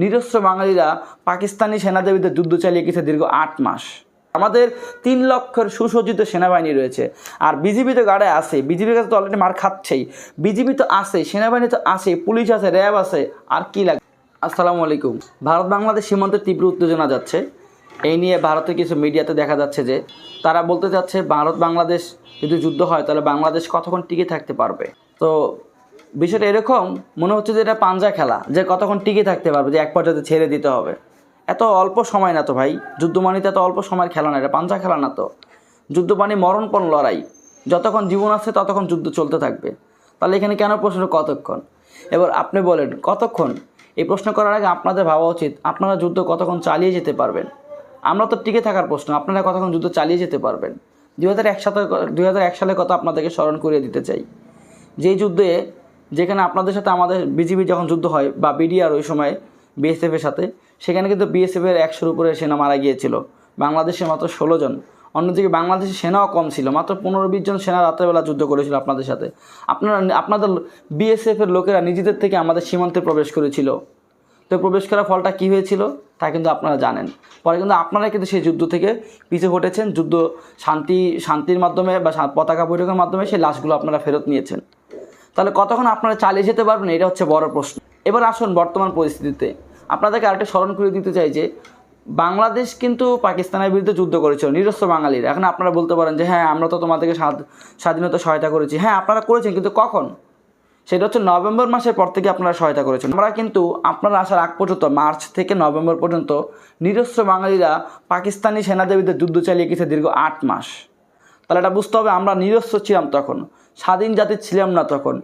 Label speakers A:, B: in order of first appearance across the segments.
A: নিরস্ত্র বাঙালিরা পাকিস্তানি সেনাদের বিরুদ্ধে যুদ্ধ চালিয়ে গেছে দীর্ঘ আট মাস। আমাদের তিন লক্ষের সুসজ্জিত সেনাবাহিনী রয়েছে। আর বিজিবি তো গাড়ে আছে। বিজিবির কাছে তো অলরেডি মার খাচ্ছেই। বিজিবি তো আছে, সেনাবাহিনী তো আছে, পুলিশ আছে, র্যাব আছে, আর কি লাগে? আসসালামু আলাইকুম। ভারত বাংলাদেশ সীমান্তে তীব্র উত্তেজনা যাচ্ছে। এই নিয়ে ভারতের কিছু মিডিয়াতে দেখা যাচ্ছে যে, তারা বলতে চাচ্ছে ভারত বাংলাদেশ যদি যুদ্ধ হয়, তাহলে বাংলাদেশ কতক্ষণ টিকে থাকতে পারবে? তো বিষয়টা এরকম, মনে হচ্ছে যে এটা পাঞ্জা খেলা, যে কতক্ষণ টিকে থাকতে পারবে, যে এক পর্যায়ে ছেড়ে দিতে হবে। এত অল্প সময় না তো ভাই যুদ্ধ মানিতে এত অল্প সময়ের খেলা না, এটা পাঞ্জা খেলা না তো। যুদ্ধ মানে মরণপণ লড়াই, যতক্ষণ জীবন আছে ততক্ষণ যুদ্ধ চলতে থাকবে। তাহলে এখানে কেন প্রশ্ন কতক্ষণ? এবার আপনি বলেন, কতক্ষণ? এই প্রশ্ন করার আগে আপনাদের ভাবা উচিত, আপনারা যুদ্ধ কতক্ষণ চালিয়ে যেতে পারবেন? আমরা তো টিকে থাকার প্রশ্ন, আপনারা কতক্ষণ যুদ্ধ চালিয়ে যেতে পারবেন? দু হাজার এক সাথে দুই হাজার এক সালের কথা আপনাদেরকে স্মরণ করিয়ে দিতে চাই। যেই যুদ্ধে যেখানে আপনাদের সাথে আমাদের বিজিবি যখন যুদ্ধ হয়, বা বিডিআর ওই সময় বিএসএফের সাথে, সেখানে কিন্তু বিএসএফের একশোর উপরে সেনা মারা গিয়েছিল। বাংলাদেশে মাত্র ষোলো জন। অন্যদিকে বাংলাদেশের সেনাও কম ছিল। মাত্র পনেরো বিশ জন সেনা রাত্রেবেলা যুদ্ধ করেছিল আপনাদের সাথে। আপনারা, আপনাদের বিএসএফের লোকেরা নিজেদের থেকে আমাদের সীমান্তে প্রবেশ করেছিল। তো প্রবেশ করার ফলটা কী হয়েছিল? তা কিন্তু আপনারা জানেন। পরে কিন্তু আপনারা কিন্তু সেই যুদ্ধ থেকে পিছু হটেছেন। যুদ্ধ শান্তি, শান্তির মাধ্যমে বা পতাকা বৈঠকের মাধ্যমে সেই লাশগুলো আপনারা ফেরত নিয়েছেন। তাহলে কতক্ষণ আপনারা চালিয়ে যেতে পারবেন? এটা হচ্ছে বড় প্রশ্ন। এবার আসুন বর্তমান পরিস্থিতিতে। আপনাদেরকে আরেকটা স্মরণ করে দিতে চাই যে, বাংলাদেশ কিন্তু পাকিস্তানের বিরুদ্ধে যুদ্ধ করেছিল নিরস্ত্র বাঙালির। এখন আপনারা বলতে পারেন যে হ্যাঁ আমরা তো তোমাদেরকে স্বাধ- স্বাধীনতা সহায়তা করেছি। হ্যাঁ আপনারা করেছেন, কিন্তু কখন? সেটা হচ্ছে নভেম্বর মাসের পর থেকে আপনারা সহায়তা করেছেন। আমরা কিন্তু আপনারা আসার আগ পর্যন্ত, মার্চ থেকে নভেম্বর পর্যন্ত নিরস্ত্র বাঙালিরা পাকিস্তানি সেনাদের বিরুদ্ধে যুদ্ধ চালিয়ে গেছে দীর্ঘ আট মাস। তাহলে এটা বুঝতে হবে, আমরা নিরস্ব ছিলাম তখন। স্বাধীন জাতি ছিলাম না তখন।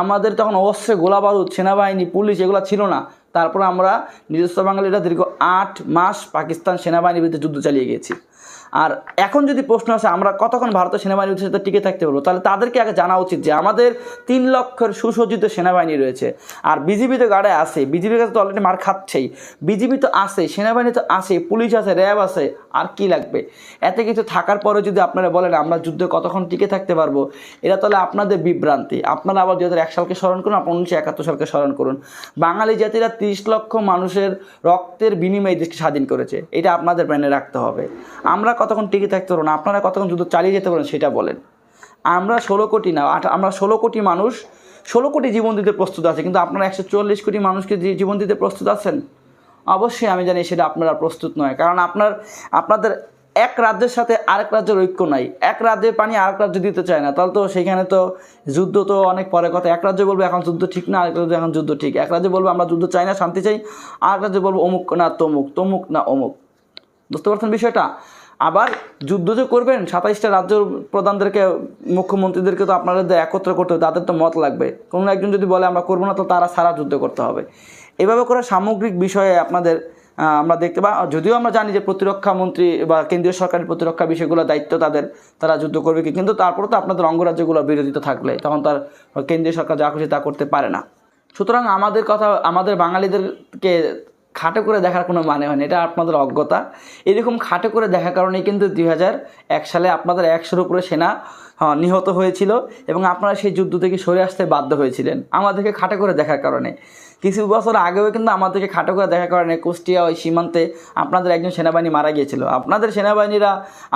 A: আমাদের তখন অবশ্যই গোলাবারুদ সেনাবাহিনী, পুলিশ এগুলো ছিল না। তারপর আমরা নিজস্ব বাঙালিরা দীর্ঘ আট মাস পাকিস্তান সেনাবাহিনীর বিরুদ্ধে যুদ্ধ চালিয়ে গেছি আর এখন যদি প্রশ্ন আসে, আমরা কতক্ষণ ভারতীয় সেনাবাহিনীর সাথে টিকে থাকতে পারব তাহলে তাদেরকে আগে জানা উচিত যে আমাদের তিন লক্ষের সুসজ্জিত সেনাবাহিনী রয়েছে। আর বিজিবি তো গাড়ে আছে, বিজিবির কাছে তো অলরেডি মার খাচ্ছেই। বিজিবি তো আছে, সেনাবাহিনী তো আছে, পুলিশ আছে, র্যাব আছে, আর কি লাগবে? এত কিছু থাকার পরে যদি আপনারা বলেন, আমরা যুদ্ধে কতক্ষণ টিকে থাকতে পারব, এটা তাহলে আপনাদের বিভ্রান্তি। আপনারা আবার দু এক সালকে স্মরণ করুন, আপনার উনিশশো একাত্তর সালকে স্মরণ করুন। বাঙালি জাতিরা তিরিশ লক্ষ মানুষের রক্তের বিনিময়ে দেশকে স্বাধীন করেছে, এটা আপনাদের ব্রেনে রাখতে হবে। আমরা কতক্ষণ টিকে থাকতে পারব না, আপনারা কতক্ষণ যুদ্ধ চালিয়ে যেতে পারেন সেটা বলেন। আমরা ষোলো কোটি না আমরা ষোলো কোটি মানুষ, ষোলো কোটি জীবন দিতে প্রস্তুত আছে, কিন্তু আপনারা একশো চল্লিশ কোটি মানুষকে জীবন দিতে প্রস্তুত আছেন? অবশ্যই আমি জানি সেটা আপনারা প্রস্তুত নয়, কারণ আপনার, আপনাদের এক রাজ্যের সাথে আরেক রাজ্যের ঐক্য নাই। এক রাজ্যের পানি আরেক রাজ্য দিতে চায় না, তাহলে তো সেখানে তো যুদ্ধ তো অনেক পরে কথা। এক রাজ্য বলবে এখন যুদ্ধ ঠিক না, আরেক রাজ্য এখন যুদ্ধ ঠিক। এক রাজ্য বলবে আমরা যুদ্ধ চাই না, শান্তি চাই, আরেক রাজ্য বলব অমুক না তমুক তমুক না অমুক। বুঝতে পারছেন বিষয়টা? আবার যুদ্ধ যে করবেন, সাতাইশটা রাজ্য প্রধানদেরকে, মুখ্যমন্ত্রীদেরকে তো আপনাদের একত্র করতে হবে, তাদের তো মত লাগবে। কোনো একজন যদি বলে, আমরা করব না তো তারা সারা যুদ্ধ করতে হবে। এভাবে করে সামগ্রিক বিষয়ে আপনাদের আমরা দেখতে বা যদিও আমরা জানি যে প্রতিরক্ষা মন্ত্রী বা কেন্দ্রীয় সরকারের প্রতিরক্ষা বিষয়গুলো দায়িত্ব তাদের, তারা যুদ্ধ করবে কি, কিন্তু তারপরে তো আপনাদের অঙ্গরাজ্যগুলো বিরোধিতা থাকলে, তখন তার কেন্দ্রীয় সরকার যা খুশি তা করতে পারে না। সুতরাং আমাদের কথা, আমাদের বাঙালিদেরকে খাটো করে দেখার কোনো মানে হয় না এটা আপনাদের অজ্ঞতা। এরকম খাটো করে দেখার কারণে কিন্তু দুই হাজার এক সালে আপনাদের একশোর উপরে সেনা হ্যাঁ, নিহত হয়েছিল এবং আপনারা সেই যুদ্ধ থেকে সরে আসতে বাধ্য হয়েছিলেন। আমাদেরকে খাটো করে দেখার কারণে। কিছু বছর আগেও কিন্তু আমাদেরকে খাটো করে দেখার কারণে কুষ্টিয়া ওই সীমান্তে আপনাদের একজন সেনাবাহিনী মারা গিয়েছিল। আপনাদের সেনাবাহিনীরা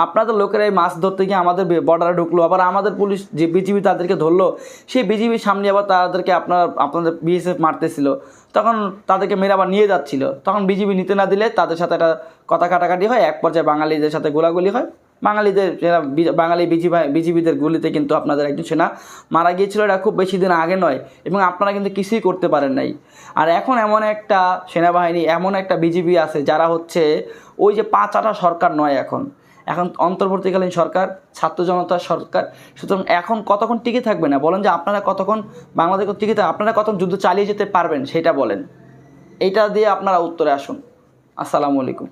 A: আপনাদের লোকেরা এই মাছ ধরতে গিয়ে আমাদের বর্ডারে ঢুকলো আবার আমাদের পুলিশ যে বিজিবি তাদেরকে ধরলো সেই বিজিবির সামনে আবার তাদেরকে আপনার আপনাদের বিএসএফ মারতেছিল। তখন তাদেরকে মেরে আবার নিয়ে যাচ্ছিল। তখন বিজিবি নিতে না দিলে তাদের সাথে একটা কথা কাটাকাটি হয় এক পর্যায়ে বাঙালিদের সাথে গোলাগুলি হয়। বাঙালিদের যারা বাঙালি বিজিবি বিজিবিদের গুলিতে কিন্তু আপনাদের একজন সেনা মারা গিয়েছিল। এটা খুব বেশি দিন আগে নয় এবং আপনারা কিন্তু কিছুই করতে পারেন নাই। আর এখন এমন একটা সেনাবাহিনী, এমন একটা বিজিবি আছে যারা হচ্ছে ওই যে পাঁচ আটা সরকার নয় এখন। এখন অন্তর্বর্তীকালীন সরকার, ছাত্র জনতার সরকার। সুতরাং এখন কতক্ষণ টিকে থাকবে না? বলেন যে আপনারা কতক্ষণ বাংলাদেশ টিকে থাকবে আপনারা কতক্ষণ যুদ্ধ চালিয়ে যেতে পারবেন সেটা বলেন। এইটা দিয়ে আপনারা উত্তরে আসুন। আসসালামু আলাইকুম।